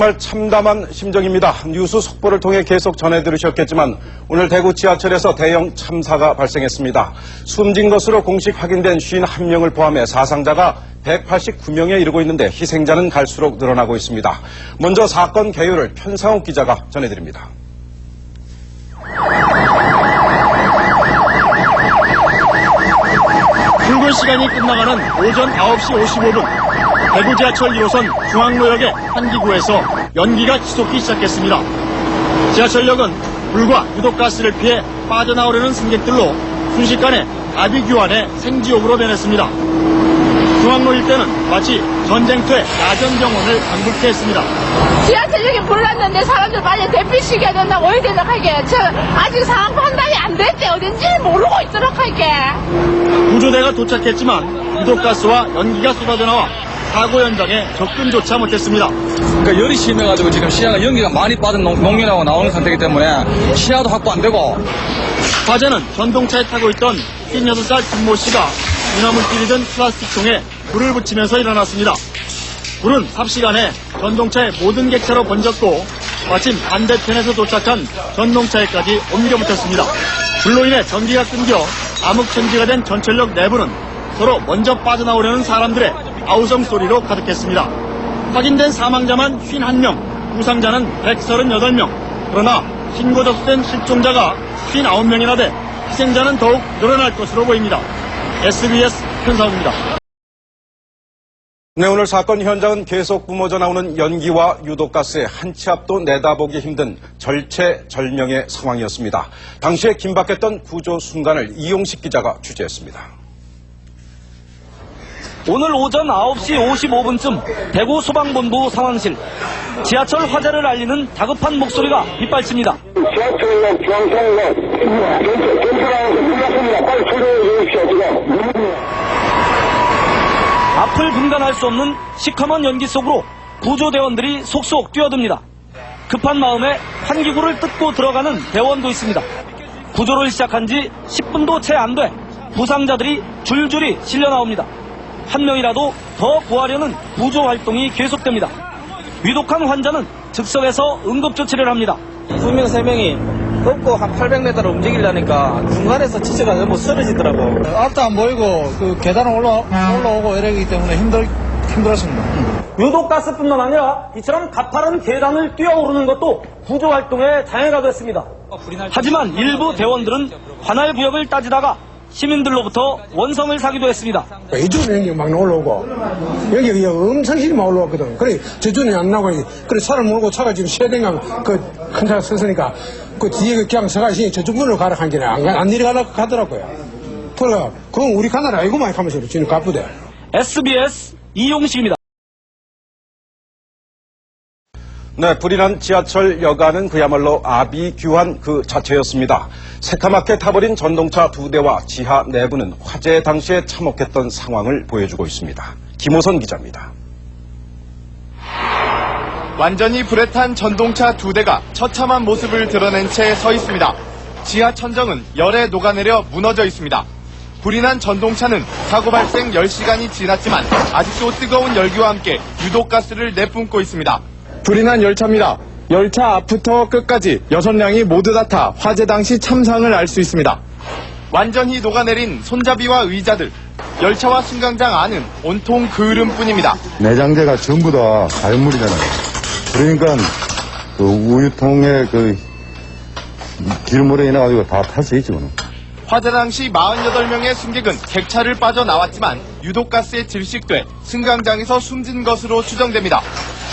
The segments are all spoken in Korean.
정말 참담한 심정입니다. 뉴스 속보를 통해 계속 전해 들으셨겠지만 오늘 대구 지하철에서 대형 참사가 발생했습니다. 숨진 것으로 공식 확인된 51명을 포함해 사상자가 189명에 이르고 있는데 희생자는 갈수록 늘어나고 있습니다. 먼저 사건 개요를 편상욱 기자가 전해드립니다. 출근 시간이 끝나가는 오전 9시 55분 대구 지하철 1호선 중앙로역의 한 기구에서 연기가 치솟기 시작했습니다. 지하철역은 불과 유독가스를 피해 빠져나오려는 승객들로 순식간에 아비규환의 생지옥으로 변했습니다. 중앙로 일대는 마치 전쟁터의 야전병원을 방불케 했습니다. 지하철역에 불났는데 사람들 빨리 대피시켜야 된다, 어야 된다 하게. 저 아직 상황 판단이 안 됐대. 어딘지 모르고 있도록 하게. 구조대가 도착했지만 유독가스와 연기가 쏟아져 나와 사고 현장에 접근조차 못했습니다. 그러니까 열이 심해가지고 지금 시야가 연기가 많이 빠진 농- 농면하고 나오는 상태이기 때문에 시야도 확보 안 되고 화재는 전동차에 타고 있던 56살 김모 씨가 유나물질이 든 플라스틱 통에 불을 붙이면서 일어났습니다. 불은 삽시간에 전동차의 모든 객차로 번졌고 마침 반대편에서 도착한 전동차에까지 옮겨 붙었습니다. 불로 인해 전기가 끊겨 암흑천지가 된 전철역 내부는 서로 먼저 빠져나오려는 사람들의 아우성 소리로 가득했습니다. 확인된 사망자만 51명, 부상자는 138명. 그러나 신고 접수된 실종자가 59명이나 돼 희생자는 더욱 늘어날 것으로 보입니다. SBS 현상입니다. 네, 오늘 사건 현장은 계속 뿜어져 나오는 연기와 유독가스의 한치 앞도 내다보기 힘든 절체절명의 상황이었습니다. 당시에 긴박했던 구조 순간을 이용식 기자가 취재했습니다. 오늘 오전 9시 55분쯤 대구 소방본부 상황실 지하철 화재를 알리는 다급한 목소리가 빗발칩니다. 지하철역 중앙선역 전철 전철하고 물났습니다. 빨리 출동해 주십시오. 지금 앞을 분간할 수 없는 시커먼 연기 속으로 구조대원들이 속속 뛰어듭니다. 급한 마음에 환기구를 뜯고 들어가는 대원도 있습니다. 구조를 시작한 지 10분도 채 안 돼 부상자들이 줄줄이 실려 나옵니다. 한 명이라도 더 구하려는 구조 활동이 계속됩니다. 위독한 환자는 즉석에서 응급조치를 합니다. 두 명, 세 명이 걷고 한 800m를 움직이려니까 중간에서 지체가 너무 쓰러지더라고. 앞도 안 보이고 그 계단을 올라 올라오고 이러기 때문에 힘들 힘들었습니다. 유독가스뿐만 아니라 이처럼 가파른 계단을 뛰어오르는 것도 구조활동의 장애가 됐습니다. 하지만 일부 대원들은 관할 구역을 따지다가 시민들로부터 원성을 사기도 했습니다. 이쪽으로 여기 막 올라오고 여기 여기 엄청 힘이 막 올라왔거든. 그래 저쪽은 안 나고 그래 차를 몰고 차가 지금 세 대가 그큰 차가 섰으니까 그 뒤에 그냥 서가 있으니 저쪽 문으로 가라 한 게네 안, 가- 안 내려가려고 하더라고요. 그래 그건 우리 가나라 아이고만 하면서 지금 가쁘대. SBS 이용식입니다. 네, 불이 난 지하철 여가는 그야말로 아비규환 그 자체였습니다. 새카맣게 타버린 전동차 두 대와 지하 내부는 화재 당시에 참혹했던 상황을 보여주고 있습니다. 김호선 기자입니다. 완전히 불에 탄 전동차 두 대가 처참한 모습을 드러낸 채 서 있습니다. 지하 천정은 열에 녹아내려 무너져 있습니다. 불이 난 전동차는 사고 발생 10시간이 지났지만 아직도 뜨거운 열기와 함께 유독가스를 내뿜고 있습니다. 불이 난 열차입니다. 열차 앞부터 끝까지 6량이 모두 다 타 화재 당시 참상을 알 수 있습니다. 완전히 녹아내린 손잡이와 의자들, 열차와 승강장 안은 온통 그을음뿐입니다. 내장재가 전부 다 가연물이잖아요. 그러니까 그 우유통에 그 기름물에 인해 가지고 다 탈수 있지, 그는. 화재 당시 48명의 승객은 객차를 빠져나왔지만 유독가스에 질식돼 승강장에서 숨진 것으로 추정됩니다.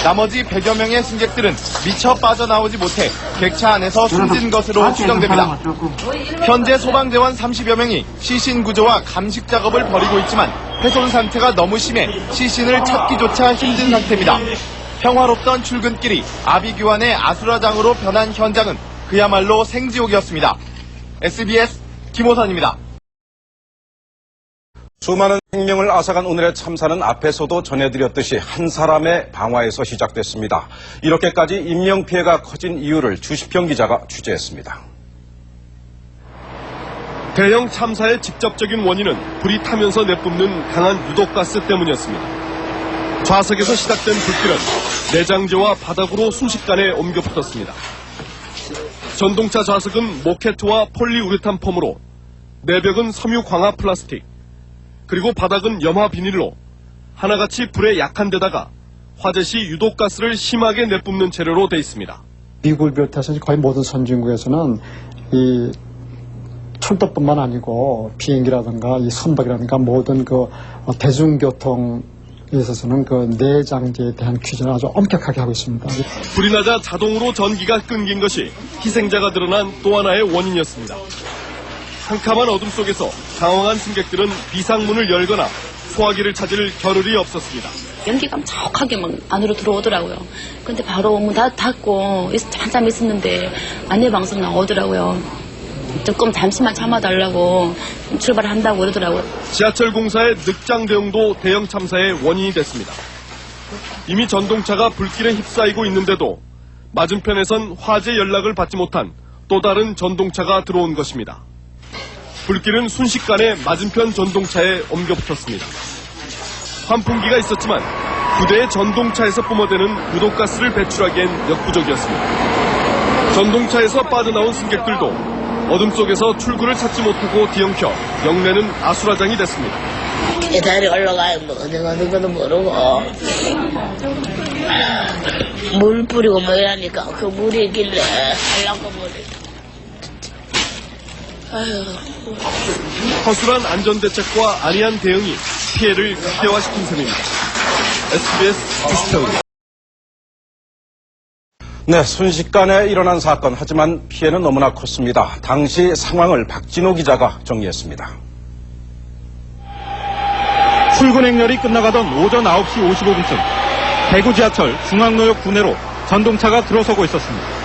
나머지 100여 명의 승객들은 미처 빠져나오지 못해 객차 안에서 숨진 것으로 추정됩니다. 현재 소방대원 30여 명이 시신 구조와 감식 작업을 벌이고 있지만 훼손 상태가 너무 심해 시신을 찾기조차 힘든 상태입니다. 평화롭던 출근길이 아비규환의 아수라장으로 변한 현장은 그야말로 생지옥이었습니다. SBS 김호선입니다. 수많은 생명을 앗아간 오늘의 참사는 앞에서도 전해드렸듯이 한 사람의 방화에서 시작됐습니다. 이렇게까지 인명피해가 커진 이유를 주시평 기자가 취재했습니다. 대형 참사의 직접적인 원인은 불이 타면서 내뿜는 강한 유독가스 때문이었습니다. 좌석에서 시작된 불길은 내장재와 바닥으로 순식간에 옮겨 붙었습니다. 전동차 좌석은 모케트와 폴리우레탄 폼으로 내벽은 섬유 광화 플라스틱 그리고 바닥은 염화 비닐로 하나같이 불에 약한 데다가 화재 시 유독가스를 심하게 내뿜는 재료로 돼 있습니다. 미국을 비롯해서 거의 모든 선진국에서는 이 철도뿐만 아니고 비행기라든가 이 선박이라든가 모든 그 대중교통 에 있어서는 그 내장재에 대한 규제를 아주 엄격하게 하고 있습니다. 불이 나자 자동으로 전기가 끊긴 것이 희생자가 드러난 또 하나의 원인이었습니다. 캄캄한 어둠 속에서 당황한 승객들은 비상문을 열거나 소화기를 찾을 겨를이 없었습니다. 연기가 촉하게 막 안으로 들어오더라고요. 근데 바로 문 다 닫고 있- 한참 있었는데 안내 방송 나오더라고요. 조금 잠시만 참아달라고 출발한다고 그러더라고요. 지하철 공사의 늑장 대응도 대형 참사의 원인이 됐습니다. 이미 전동차가 불길에 휩싸이고 있는데도 맞은편에선 화재 연락을 받지 못한 또 다른 전동차가 들어온 것입니다. 불길은 순식간에 맞은편 전동차에 옮겨 붙었습니다. 환풍기가 있었지만 부대의 전동차에서 뿜어대는 유독가스를 배출하기엔 역부족이었습니다. 전동차에서 빠져나온 승객들도 어둠 속에서 출구를 찾지 못하고 뒤엉켜 영내는 아수라장이 됐습니다. 계단에 올라가야 뭐 어디 가는 것도 모르고 물 뿌리고 뭐 이러니까 그 물이 있길래 하려고 물이 아유 허술한 안전대책과 안이한 대응이 피해를 극대화시킨 셈입니다. SBS 주스태우입니다. 네, 순식간에 일어난 사건. 하지만 피해는 너무나 컸습니다. 당시 상황을 박진호 기자가 정리했습니다. 출근 행렬이 끝나가던 오전 9시 55분쯤 대구 지하철 중앙로역 구내로 전동차가 들어서고 있었습니다.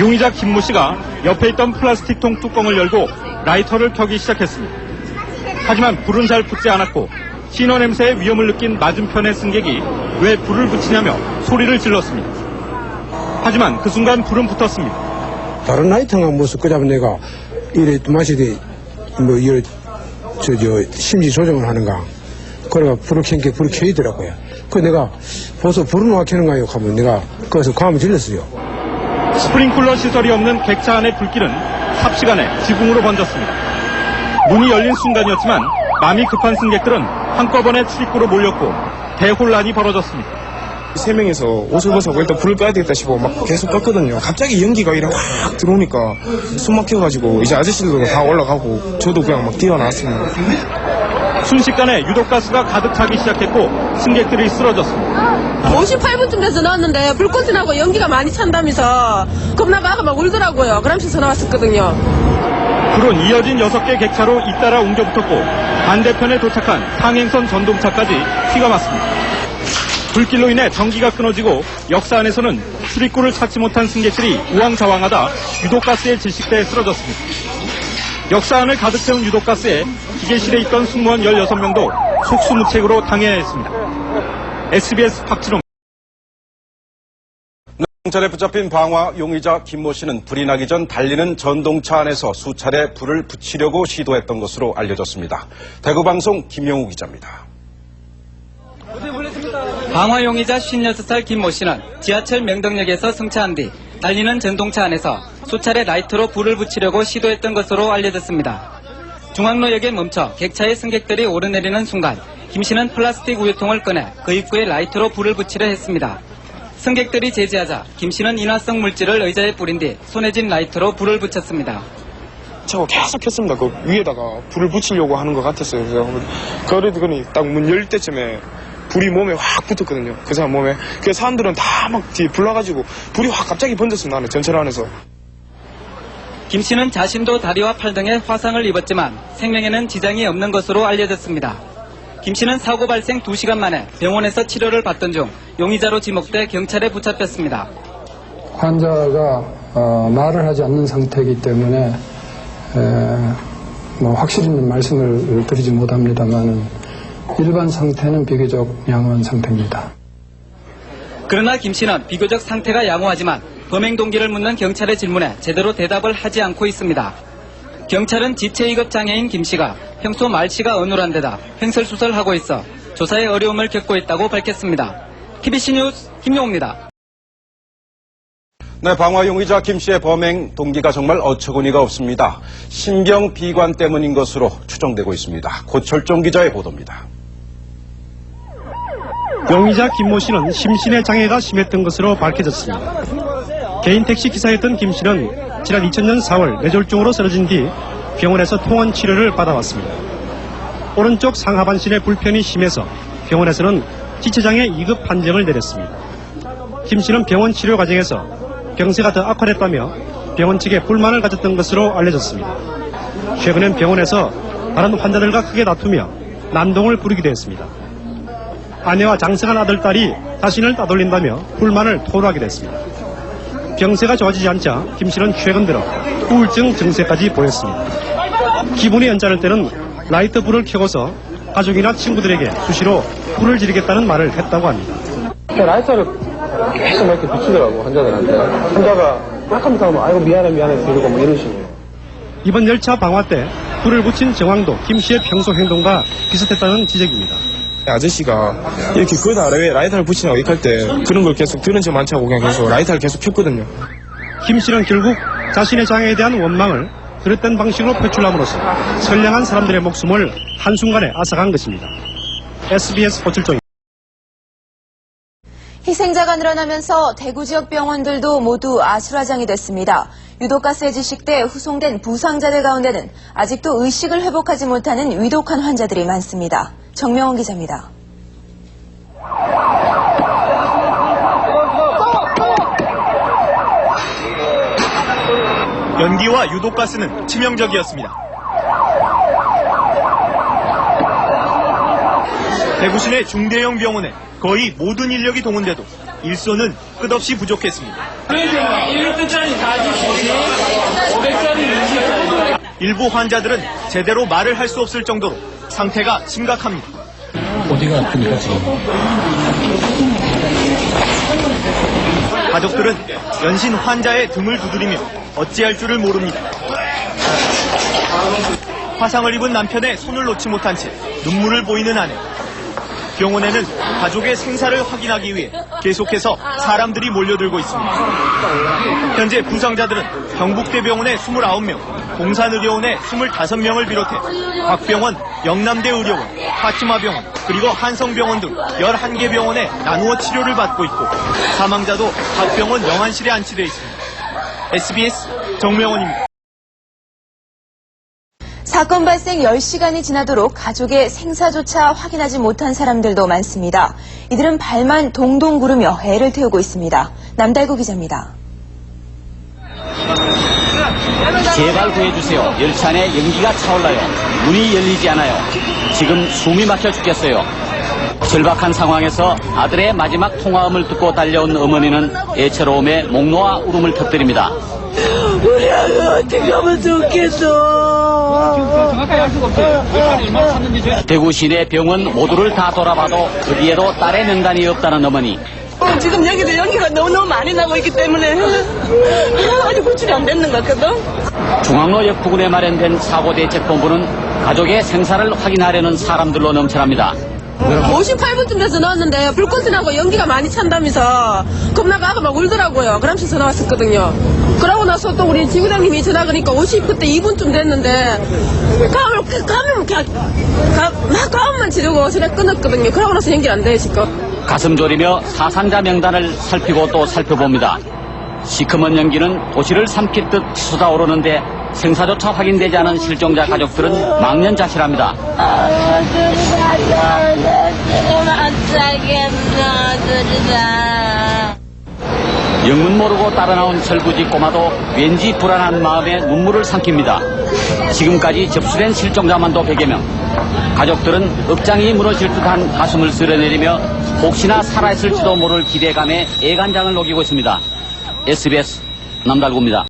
용의자 김모 씨가 옆에 있던 플라스틱 통 뚜껑을 열고 라이터를 켜기 시작했습니다. 하지만 불은 잘 붙지 않았고 신호 냄새의 위험을 느낀 맞은편의 승객이 왜 불을 붙이냐며 소리를 질렀습니다. 하지만 그 순간 불은 붙었습니다. 다른 라이터가 무슨 그자면 내가 이래 마시되 뭐 이래 저저 심지 조정을 하는가 그래가 불을 켠게 불이 켜있더라고요 그 내가 벌써 불은 와 켜는가요 하면 내가 거기서 감을 질렀어요 스프링클러 시설이 없는 객차 안의 불길은 삽시간에 지붕으로 번졌습니다. 문이 열린 순간이었지만 마음이 급한 승객들은 한꺼번에 출입구로 몰렸고 대혼란이 벌어졌습니다. 세 명이서 옷을 벗어고 일단 불을 꺼야 되겠다 싶어 막 계속 껐거든요. 갑자기 연기가 이래 확 들어오니까 숨 막혀가지고 이제 아저씨들도 다 올라가고 저도 그냥 막 뛰어나왔습니다. 순식간에 유독가스가 가득 차기 시작했고 승객들이 쓰러졌습니다. 58분쯤 돼서 나왔는데 불꽃이 나고 연기가 많이 찬다면서 겁나가 아가 막 울더라고요. 그러면서 전화 왔었거든요. 불은 이어진 6개 객차로 잇따라 옮겨붙었고 반대편에 도착한 상행선 전동차까지 휘가 맞습니다. 불길로 인해 전기가 끊어지고 역사 안에서는 출입구를 찾지 못한 승객들이 우왕좌왕하다 유독가스에 질식돼 쓰러졌습니다. 역사 안을 가득 채운 유독가스에 기계실에 있던 승무원 16명도 속수무책으로 당해야 했습니다. SBS 박진호 경찰에 붙잡힌 방화 용의자 김모 씨는 불이 나기 전 달리는 전동차 안에서 수차례 불을 붙이려고 시도했던 것으로 알려졌습니다. 대구방송 김영우 기자입니다. 방화 용의자 56살 김모 씨는 지하철 명덕역에서 승차한 뒤 달리는 전동차 안에서 수차례 라이터로 불을 붙이려고 시도했던 것으로 알려졌습니다. 중앙로역에 멈춰 객차의 승객들이 오르내리는 순간 김 씨는 플라스틱 우유통을 꺼내 그 입구에 라이터로 불을 붙이려 했습니다. 승객들이 제지하자 김 씨는 인화성 물질을 의자에 뿌린 뒤 손에 쥔 라이터로 불을 붙였습니다. 저거 계속 켰습니다. 그 위에다가 불을 붙이려고 하는 것 같았어요. 그래서 그래도 그니 딱문 열 때쯤에 불이 몸에 확 붙었거든요. 그 사람 몸에. 그 사람들은 다 막 뒤에 불나가지고 불이 확 갑자기 번졌습니다. 안에 전철 안에서. 김 씨는 자신도 다리와 팔 등에 화상을 입었지만 생명에는 지장이 없는 것으로 알려졌습니다. 김 씨는 사고 발생 2시간 만에 병원에서 치료를 받던 중 용의자로 지목돼 경찰에 붙잡혔습니다. 환자가 어, 말을 하지 않는 상태이기 때문에 에, 뭐 확실히 말씀을 드리지 못합니다만 일반 상태는 비교적 양호한 상태입니다. 그러나 김 씨는 비교적 상태가 양호하지만 범행 동기를 묻는 경찰의 질문에 제대로 대답을 하지 않고 있습니다. 경찰은 지체 2급 장애인 김 씨가 평소 말씨가 어눌한 데다 횡설수설하고 있어 조사에 어려움을 겪고 있다고 밝혔습니다. TBC 뉴스 김용호입니다. 네, 방화 용의자 김 씨의 범행 동기가 정말 어처구니가 없습니다. 신경 비관 때문인 것으로 추정되고 있습니다. 고철종 기자의 보도입니다. 용의자 김모 씨는 심신의 장애가 심했던 것으로 밝혀졌습니다. 개인 택시 기사였던 김 씨는 지난 2000년 4월 뇌졸중으로 쓰러진 뒤 병원에서 통원 치료를 받아왔습니다. 오른쪽 상하반신의 불편이 심해서 병원에서는 지체장애 2급 판정을 내렸습니다. 김 씨는 병원 치료 과정에서 병세가 더 악화됐다며 병원 측에 불만을 가졌던 것으로 알려졌습니다. 최근엔 병원에서 다른 환자들과 크게 다투며 난동을 부리기도 했습니다. 아내와 장성한 아들, 딸이 자신을 따돌린다며 불만을 토로하게 됐습니다. 병세가 좋아지지 않자 김 씨는 최근 들어 우울증 증세까지 보였습니다. 기분이 언짢을 때는 라이터 불을 켜고서 가족이나 친구들에게 수시로 불을 지르겠다는 말을 했다고 합니다. 라이터를 계속 이렇게 비추더라고, 환자들한테. 환자가 약간부터 하면, 아이고, 미안해, 미안해, 이러고 뭐 이런 식으로. 이번 열차 방화 때 불을 붙인 정황도 김 씨의 평소 행동과 비슷했다는 지적입니다. 아저씨가 이렇게 그 아래에 라이터를 붙이라고 이렇게 할때 그런 걸 계속 들은 적 많지 않고 그냥 계속 라이터를 계속 폈거든요. 김 씨는 결국 자신의 장애에 대한 원망을 그릇된 방식으로 표출함으로써 선량한 사람들의 목숨을 한순간에 앗아간 것입니다. SBS 호출종 희생자가 늘어나면서 대구 지역 병원들도 모두 아수라장이 됐습니다. 유독가스에 지식돼 후송된 부상자들 가운데는 아직도 의식을 회복하지 못하는 위독한 환자들이 많습니다. 정명원 기자입니다. 연기와 유독가스는 치명적이었습니다. 대구 시내 중대형 병원에 거의 모든 인력이 동원돼도 일손은 끝없이 부족했습니다. 일부 환자들은 제대로 말을 할 수 없을 정도로 상태가 심각합니다. 어디가 아프니까 지금? 가족들은 연신 환자의 등을 두드리며 어찌할 줄을 모릅니다. 화상을 입은 남편의 손을 놓지 못한 채 눈물을 보이는 아내. 병원에는 가족의 생사를 확인하기 위해 계속해서 사람들이 몰려들고 있습니다. 현재 부상자들은 경북대병원의 29명, 공산의료원의 25명을 비롯해 곽병원, 영남대 의료원, 파티마병원, 그리고 한성병원 등 11개 병원에 나누어 치료를 받고 있고 사망자도 각 병원 영안실에 안치되어 있습니다. SBS 정명원입니다. 사건 발생 10시간이 지나도록 가족의 생사조차 확인하지 못한 사람들도 많습니다. 이들은 발만 동동 구르며 애를 태우고 있습니다. 남달구 기자입니다. 제발 구해주세요. 열차 안에 연기가 차올라요. 문이 열리지 않아요. 지금 숨이 막혀 죽겠어요. 절박한 상황에서 아들의 마지막 통화음을 듣고 달려온 어머니는 애처로움에 목 놓아 울음을 터뜨립니다. 우리 아들 어떻게 하면 좋겠어. 대구 시내 병원 모두를 다 돌아봐도 어디에도 딸의 명단이 없다는 어머니. 어, 지금 여기도 연기가 너무너무 많이 나고 있기 때문에 아직 구출이 안 됐는 것 같거든. 중앙로역 부근에 마련된 사고대책본부는 가족의 생사를 확인하려는 사람들로 넘쳐납니다. 58분쯤 돼서 나왔는데 불꽃이 나고 연기가 많이 찬다면서 겁나가 아가 막 울더라고요. 그러면서 전화 왔었거든요. 그러고 나서 또 우리 지구장님이 전화 가니까 50 그때 2분쯤 됐는데 가면 가면 그냥 가, 막 가면만 지르고 전화 끊었거든요. 그러고 나서 연기 안 돼, 지금. 가슴 졸이며 사상자 명단을 살피고 또 살펴봅니다. 시커먼 연기는 도시를 삼킬 듯 쏟아오르는데 생사조차 확인되지 않은 실종자 가족들은 망연자실합니다. 영문 모르고 따라 나온 철부지 꼬마도 왠지 불안한 마음에 눈물을 삼킵니다. 지금까지 접수된 실종자만도 100여 명. 가족들은 억장이 무너질 듯한 가슴을 쓸어내리며 혹시나 살아있을지도 모를 기대감에 애간장을 녹이고 있습니다. SBS 남달구입니다.